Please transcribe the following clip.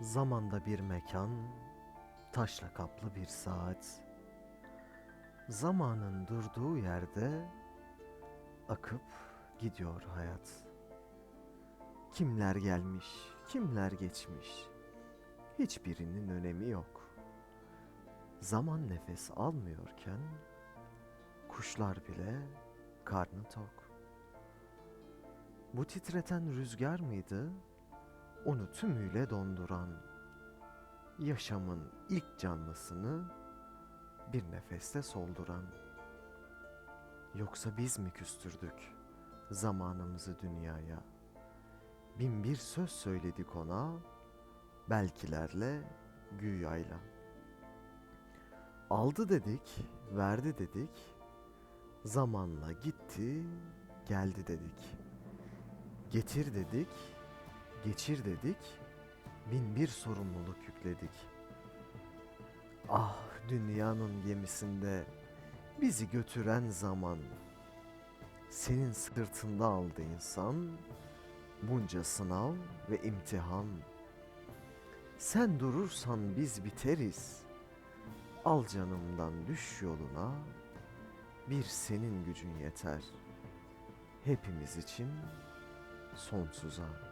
Zamanda bir mekan, taşla kaplı bir saat. Zamanın durduğu yerde akıp gidiyor hayat. Kimler gelmiş, kimler geçmiş. Hiçbirinin önemi yok. Zaman nefes almıyorken kuşlar bile karnı tok. Bu titreten rüzgar mıydı? Onu tümüyle donduran, yaşamın ilk canlısını bir nefeste solduran. Yoksa biz mi küstürdük zamanımızı dünyaya? Bin bir söz söyledik ona, belkilerle, güyayla. Aldı dedik, verdi dedik, zamanla gitti, geldi dedik. Getir dedik, geçir dedik, bin bir sorumluluk yükledik. Ah dünyanın gemisinde bizi götüren zaman, senin sırtında aldı insan, bunca sınav ve imtihan. Sen durursan biz biteriz, al canımdan düş yoluna, bir senin gücün yeter, hepimiz için sonsuza.